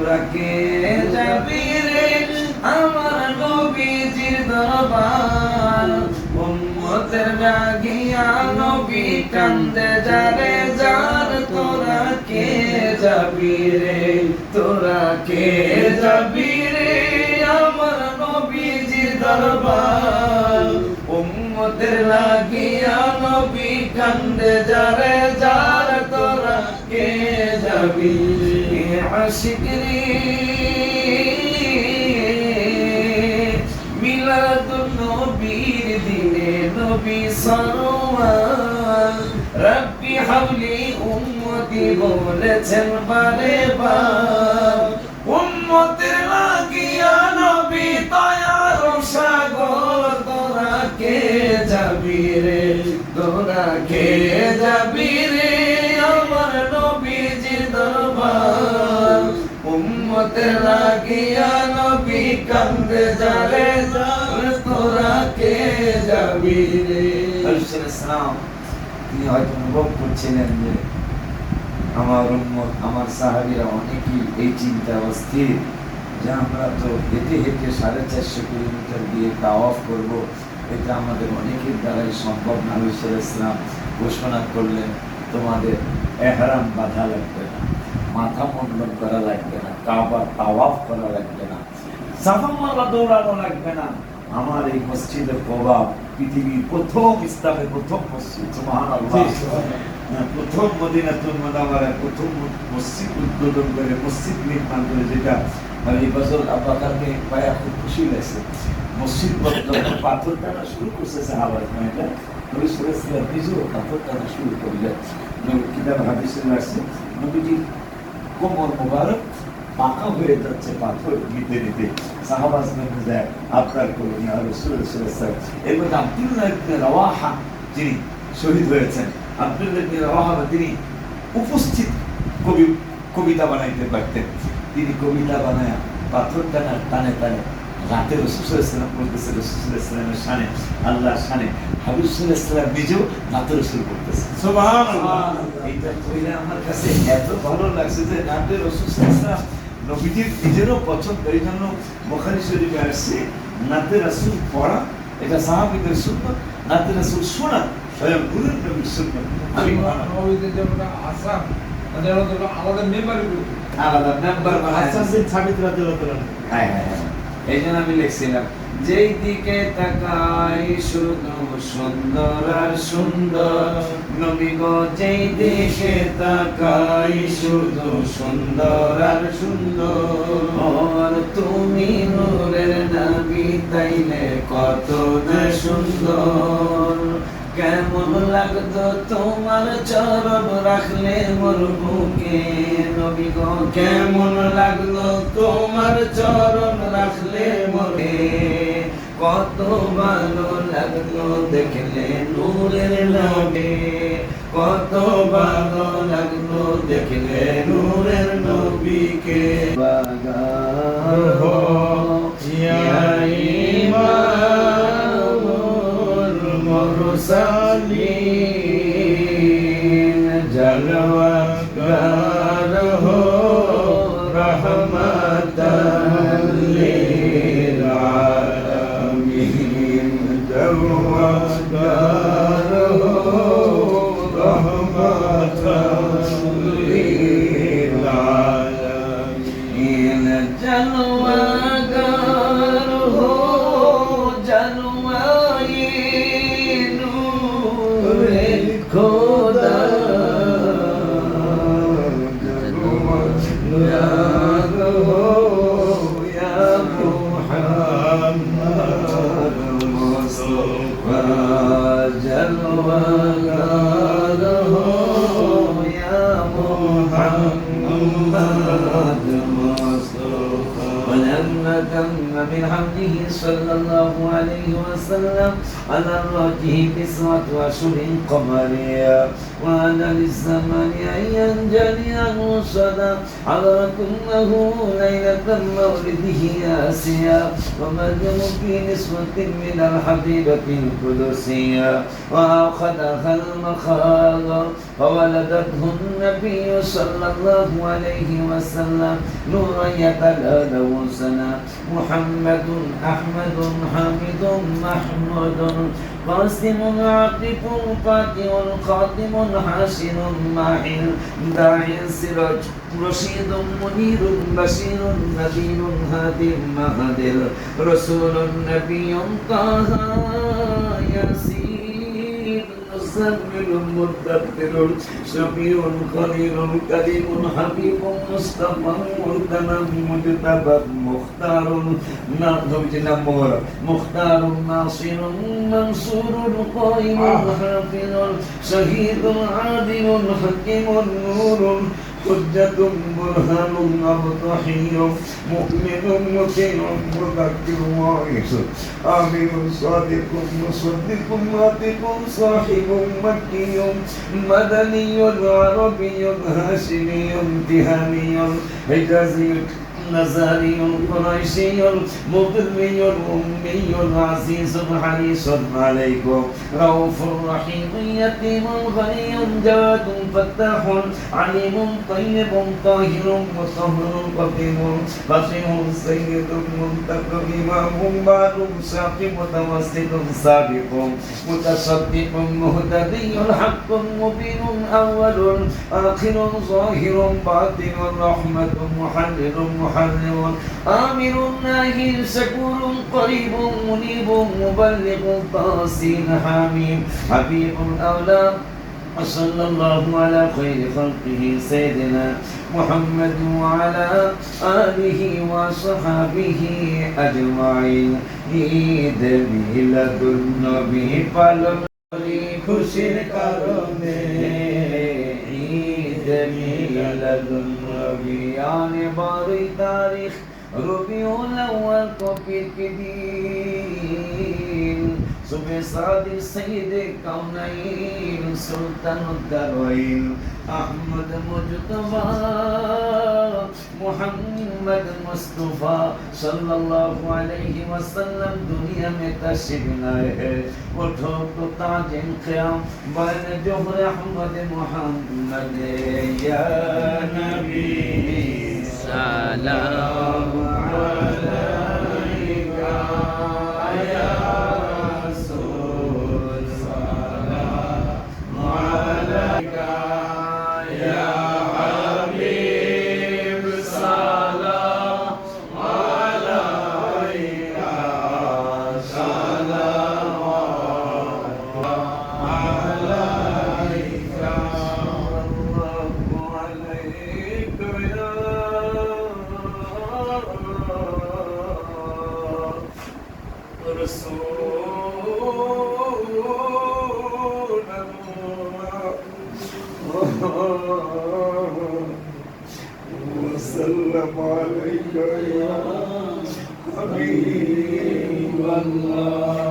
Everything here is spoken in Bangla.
তোরা কে যাবি রে আমার নবীজির দরবার। উম্মতের লাগিয়া নবী কান্দে যারে, যার তোরা কে যাবি রে? তোরা কে যাবি রে? আমার নবীজির দরবার। উম্মতের লাগিয়া নবী কান্দে যারে, যার তোরা কে যাবি রে আশিক রে মিলাদুন নবীর দিনে নবী সরওয়ার রব্বি হাবলি উম্মতি বলেছেন বারে বার উম্মতের লাগিয়া নবী দয়ার সাগর তোরা কে যাবি রে তোরা কে নবী কান্দে তিনি হয়তো অনুভব করছিলেন যে আমার উম্মত, আমার সাহাবিরা অনেকেই এই চিন্তা অস্থির যে আমরা তো হেঁটে হেঁটে সাড়ে চারশো কিলোমিটার দিয়ে এটা আমাদের অনেকের দ্বারাই সম্ভব না। হুসের ইসলাম ঘোষণা করলেন, তোমাদের এহারাম বাধা লাগবে না, মাথা মুন্ডন করা লাগবে না। কাবার তাওয়াফ করা লাগবে না। সাফা মারবা দৌড়ানো লাগবে না। আমার এই মসজিদের প্রভাব পৃথিবীর প্রথম ইসলামের প্রথম মসজিদ হ্যাঁ, প্রথম মদিনাতুল মুনাওয়ারায় প্রথম মসজিদ উদ্বোধন করে মসজিদ নির্মাণ করে যেটা আর এই বছর আব্বাকারকে পায়া খুব খুশি লাগছে। মসজিদ যখন পাথর টানা শুরু করছে সাহাবার এটা নবী সুরেশিয়া নিজেও পাথর টানা শুরু করলেন। নবী কিতাব হাদিসে আসছে নবীজির কোমর মোবারক পাকা হয়ে যাচ্ছে, পাথর নিতে নিতে। রসুল এর মধ্যে আব্দুল্লাহ ইবনে যিনি শহীদ হয়েছেন, আব্দুল্লাহ ইবনে তিনি উপস্থিত কবি, কবিতা বানাইতে পারতেন, তিনি কবিতা বানায় পাথর টানা, টানে টানে রাতে রসুলাম বলতেছে রসুলামের শানে, আল্লাহর শানে হাবিবুল্লাহ নিজেও রাতে রসুল করতেছে এইটা কইলে আমার কাছে এত ভালো লাগছে যে নাতে রসুলাম নবীজির নিজেরও পছন্দ এই জন্য বোখারি শরীফে আসছে নাতে রাসুল পড়া এটা সাহাবিদের সুন্নত নাতে রাসুল শোনা স্বয়ং গুরুর নবীর সুন্নত। আমি আসাম আলাদা মেম্বার আলাদা মেম্বার সাবিত রাদিয়াল্লাহু হ্যাঁ হ্যাঁ হ্যাঁ। এই জন্য আমি লিখছিলাম যেই দিকে তাকাই, শুধু সুন্দর আর সুন্দর। নবী গো যেই দিকে তাকাই, শুধু সুন্দর আর সুন্দর। তুমি নূরের নবী, তাইলে কত না সুন্দর। কেমন লাগতো তোমার চরণ রাখলে মোর বুকে। নবী গো, কেমন লাগল তোমার চরণ রাখলে কত ভালো লাগল দেখলে নূরের নবে কত ভালো লাগল দেখলে নূরের নবীকে। বাগার Devlet ইয়া মুহাম্মদ لما تم من حمده صلى الله عليه وسلم على الراجه تسعة أشهر قمرية وأنا للزمان أن ينجلي على كله ليلة مولده آسيا ومريم في نسوة من الحبيبة القدسية. وأخذها المخاض. فولدته النبي صلى الله عليه وسلم نورا يتلالى سنا محمد أحمد حامد محمود قاسم عاقب قاتل خاتم حاشر ماحل داعي سراج رشيد منير بشير نذير هادي مهدر رسول نبي طه ياسين مزمل مدبر شفيع خليل كريم حبيب مصطفى مرتمى مجتبى مختار نمر مختار ناصر منصور قائم حافظ شهيد عادل حكيم نور حجة برهان أبطحي مؤمن مطيع مذكر واعظ آمن صادق مصدق ناطق صاحب مكي مدني عربي هاشمي امتهاني حجازي نزاري قريشي مضري أمي عزيز حريص عليكم. رؤوف رحيم يتيم غني جواد فتاح عليم طيب طاهر مطهر قديم فصيح سيد منتقم إمام بعد ساق متوسط سابق. متصدق مهتدي حق مبين أول آخر ظاهر باطن رحمة محلل محرم آمر ناهي شكور قريب منيب مبلغ قاسين حميم حبيب أولى وصلى الله على خير خلقه سيدنا محمد وعلى آله وصحبه أجمعين ঈদ মিলাদুন নবী পালন করি খুশির কারণে ঈদ মিলাদুন আনে বারোই তারিখ, রবিউল আউয়াল কবির কে দিন। সুবে সাদি সৈয়দ কাউনাইন সুলতান উদ্দারওয়াইন আহমদ মুজতবা। मोहम्मद मुस्तफा सल्लल्लाहु अलैहि वसल्लम दुनिया में तशरीफ लाए हैं उठो तो ताजिन क़याम बन जोहर अहमद मोहम्मद या नबी सलाम अलैका या रसूल सलाम अलैका या الله